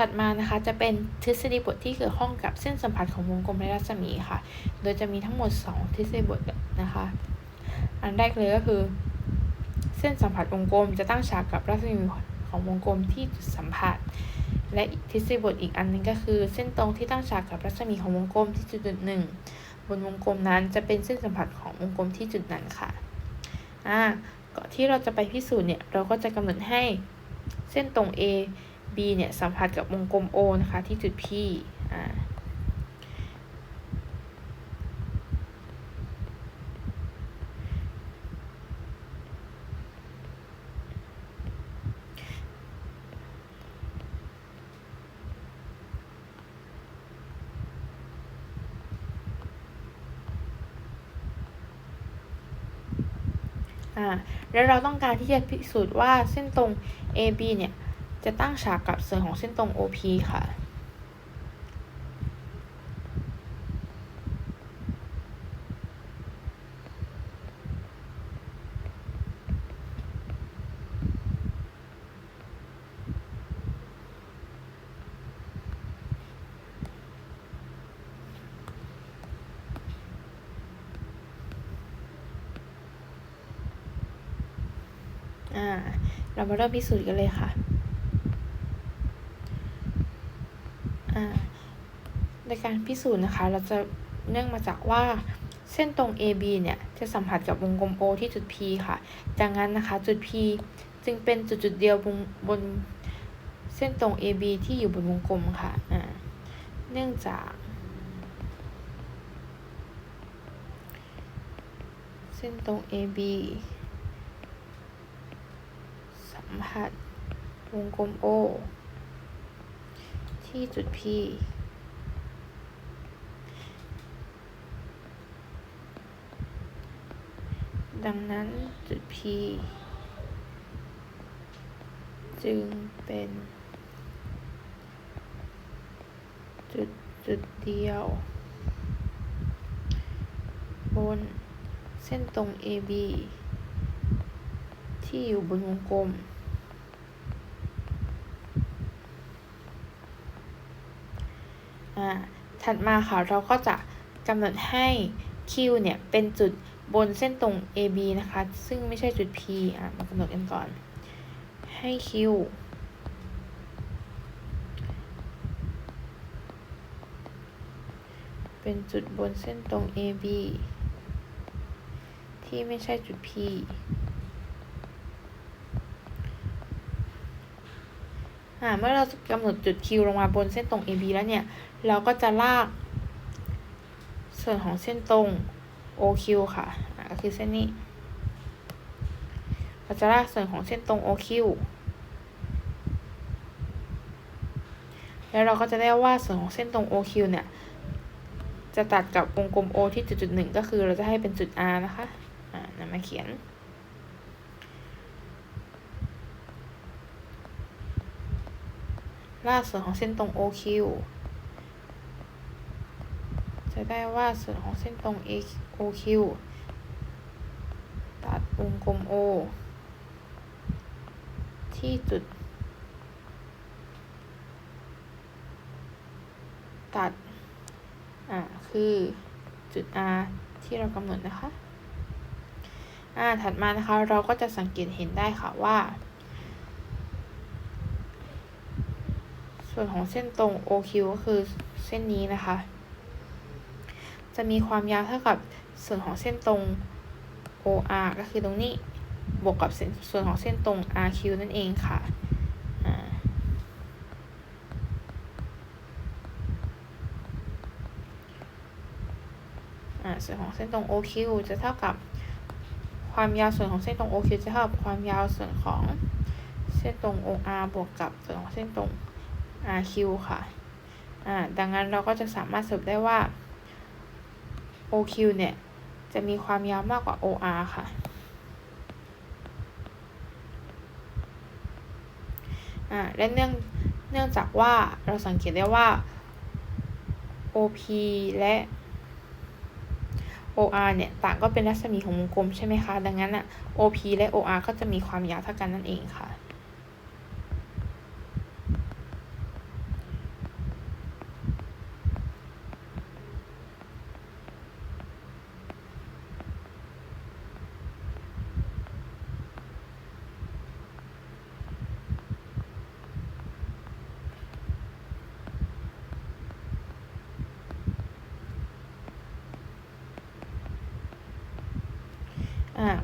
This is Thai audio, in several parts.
ถัดมานะคะจะเป็นทฤษฎีบทที่เกี่ยวข้องกับเส้นสัมผัสของวงกลมและรัศมีค่ะ โดยจะมีทั้งหมด 2 ทฤษฎีบทนะคะ อันแรกเลยก็คือ เส้นสัมผัสวงกลมจะตั้งฉากกับรัศมีของวงกลมที่จุดสัมผัส และทฤษฎีบทอีกอันหนึงก็คือ เส้นตรงที่ตั้งฉากกับรัศมีของวงกลมที่จุดจุดหนึ่งบนวงกลมนั้นจะเป็นเส้นสัมผัสของวงกลมที่จุดนั้นค่ะอ่าก่อนที่เราจะไปพิสูจน์เนี่ยเราก็จะกำหนดให้เส้นตรง A B เนี่ยสัมผัสกับวงกลม O นะคะที่จุด P อ่าแล้วเราต้องการที่จะพิสูจน์ว่าเส้นตรง AB เนี่ย จะตั้งฉากกับส่วนของเส้นตรง OP ค่ะอ่าเรามาเริ่มพิสูจน์กันเลยค่ะ อ่า ในการพิสูจน์นะคะ เราจะเนื่องมาจากว่าเส้นตรง AB เนี่ย จะสัมผัสกับวงกลม O ที่จุด P ค่ะดังนั้นนะคะจุด P จึงเป็นจุดจุดเดียวบนบนเส้นตรง AB ที่อยู่บนวงกลมค่ะอ่าเนื่องจาก เส้นตรง AB สัมผัสวงกลม O ที่จุด P ดังนั้นจุด P จึงเป็น จุดจุดเดียว บนเส้นตรง AB ที่อยู่บนวงกลมอ่าถัดมาค่ะ เราก็จะกำหนดให้ Q เนี่ย เป็นจุด บนเส้นตรง AB นะคะ ซึ่งไม่ใช่จุด P อะ มากำหนดกันก่อน ให้ Q เป็นจุดบนเส้นตรง AB ที่ไม่ใช่จุด P อ่า เมื่อเรากำหนดจุด Q ลงมาบนเส้นตรง AB แล้วเนี่ย เราก็จะลาก ส่วนของเส้นตรง OQ ค่ะอ่าก็คือเส้นนี้เราจะลากส่วนของเส้นตรง OQ แล้วเราก็จะได้ว่าส่วนของเส้นตรง OQ เนี่ย จะตัดกับวงกลม O ที่จุดจุดหนึ่งก็คือเราจะให้เป็นจุด R นะคะ อ่านำมาเขียน ลากส่วนของเส้นตรง OQ จะได้ว่าส่วนของเส้นตรง OQ ตัดวงกลม O ที่จุด ตัด อ่า คือจุด R ที่เรากำหนดนะคะ อ่า ถัดมานะคะ เราก็จะสังเกตเห็นได้ค่ะว่า ส่วนของเส้นตรง OQ ก็คือเส้นนี้นะคะ จะมีความยาวเท่ากับส่วนของเส้นตรง OR ก็คือตรงนี้ บวกกับส่วนของเส้นตรง RQ นั่นเองค่ะอ่าส่วนของเส้นตรง OQ จะเท่ากับความยาวส่วนของเส้นตรง OQ จะเท่ากับความยาวส่วนของเส้นตรง OR บวกกับส่วนของเส้นตรง RQ ค่ะอ่าดังนั้นเราก็จะสามารถสรุปได้ว่า OQ เนี่ย จะมีความยาวมากกว่า OR ค่ะอ่าและเนื่องเนื่องจากว่าเราสังเกตได้ว่า OP และ OR เนี่ย ต่างก็เป็นรัศมีของวงกลมใช่ไหมคะ ดังนั้นอะ OP และ OR ก็จะมีความยาวเท่ากันนั่นเองค่ะ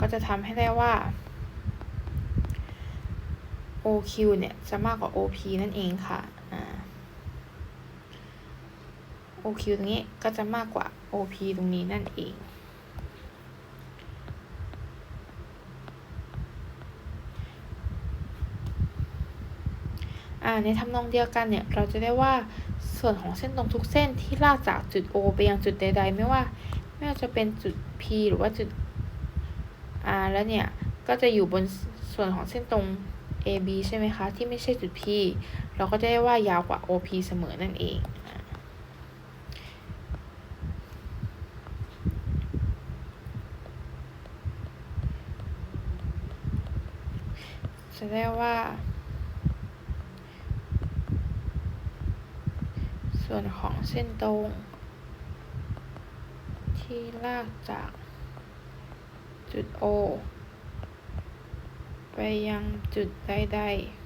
ก็จะทำให้ได้ว่า OQ เนี่ยจะมากกว่า OP นั่นเองค่ะอ่า OQ ตรงนี้ก็จะมากกว่า OP ตรงนี้นั่นเองในทำนองเดียวกันเนี่ย เราจะได้ว่าส่วนของเส้นตรงทุกเส้นที่ลากจากจุด O ไปยังจุดใด ๆ ไม่ว่า ไม่ว่าจะเป็นจุด P หรือว่าจุด R แล้วเนี่ย ก็จะอยู่บนส่วนของเส้นตรง AB ใช่ไหมคะ ที่ไม่ใช่จุด P เราก็จะได้ว่ายาวกว่า OP เสมอนั่นเองจะได้ว่า ส่วนของเส้นตรง ที่ลากจาก จุด O ไปยังจุดใดๆ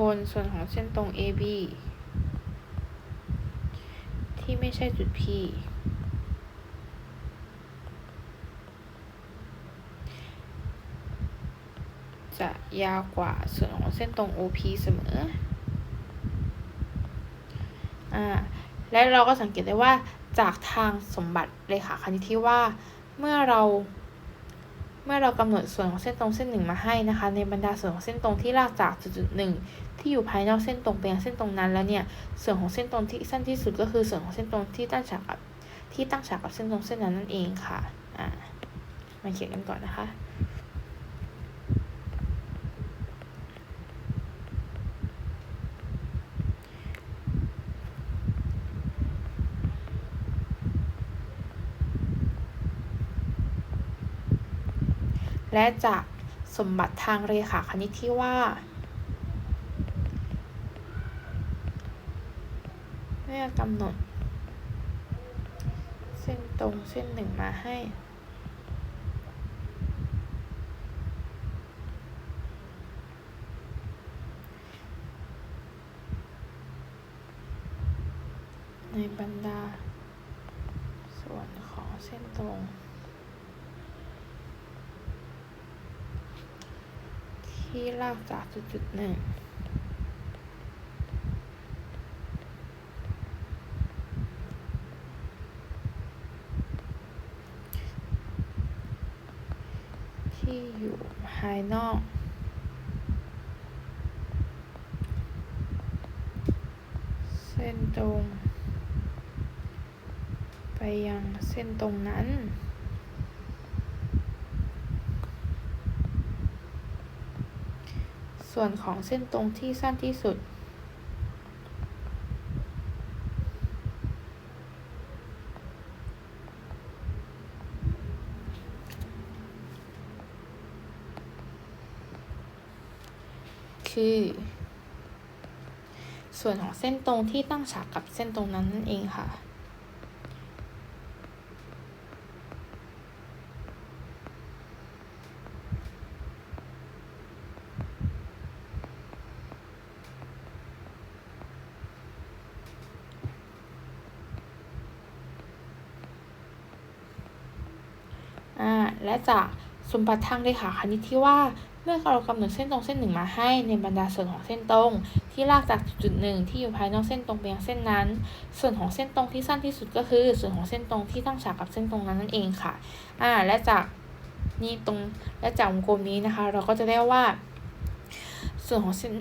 บนส่วนของเส้นตรง AB ที่ไม่ใช่จุด P จะยาวกว่าส่วนของเส้นตรง OP เสมอ อ่า และเราก็สังเกตได้ว่า จากทางสมบัติเลขาคณิตที่ว่าเมื่อเรา เมื่อเรากำหนดส่วนของเส้นตรงเส้นหนึ่งมาให้นะคะ ในบรรดาส่วนของเส้นตรงที่ลากจากจุดจุดหนึ่งที่อยู่ภายนอกเส้นตรงไปยังเส้นตรงนั้นแล้วเนี่ยส่วนของเส้นตรงที่สั้นที่สุดก็คือส่วนของเส้นตรงที่ตั้งฉากกับที่ตั้งฉากกับเส้นตรงเส้นนั้นนั่นเองค่ะอ่ามาเขียนกันก่อนนะคะ และจากสมบัติทางเรขาคณิตที่ว่าเมื่อกำหนด เส้นตรงเส้นหนึ่งมาให้ในบรรดา ส่วนของเส้นตรง ที่ลากจากจุดจุดหนึ่งที่อยู่ภายนอกเส้นตรง ไปยังเส้นตรงนั้น ส่วนของเส้นตรงที่สั้นที่สุด คือ ส่วนของเส้นตรงที่ตั้งฉากกับเส้นตรงนั้นนั่นเองค่ะ อ่า และจากสมบัติทางเลขาคณิตที่ว่า เมื่อเรากำหนดเส้นตรงเส้นหนึ่งมาให้ในบรรดาส่วนของเส้นตรง ที่ลากจากจุดหนึ่งที่อยู่ภายนอกเส้นตรงไปยังเส้นนั้น ส่วนของเส้นตรงที่สั้นที่สุดก็คือ ส่วนของเส้นตรงที่ตั้งฉากกับเส้นตรงนั้นนั่นเองค่ะอ่าและจากนี่ตรงและจากวงกลมนี้นะคะ เราก็จะได้ว่า ส่วนของเส้น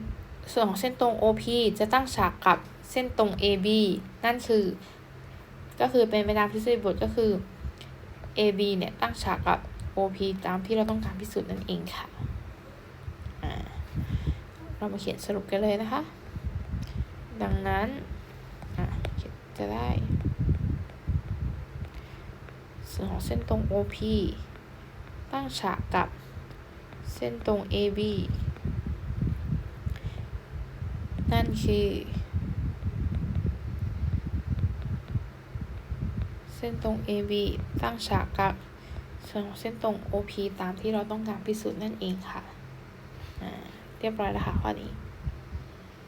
ส่วนของเส้นตรง OP จะตั้งฉากกับเส้นตรง AB นั่นคือ ก็คือเป็นไปตามทฤษฎีบทก็คือ AB เนี่ยตั้งฉากกับ OP ตามที่เราต้องการพิสูจน์นั่นเองค่ะ เรามาเขียนสรุปกันเลยนะคะ ดังนั้นจะได้ ส่วนของเส้นตรง OP ตั้งฉากกับเส้นตรง AB นั่นคือเส้นตรง AB ตั้งฉากกับ ส่วนของเส้นตรง OP ตามที่เราต้องการพิสูจน์นั่นเองค่ะ เรียบร้อยแล้วค่ะข้อนี้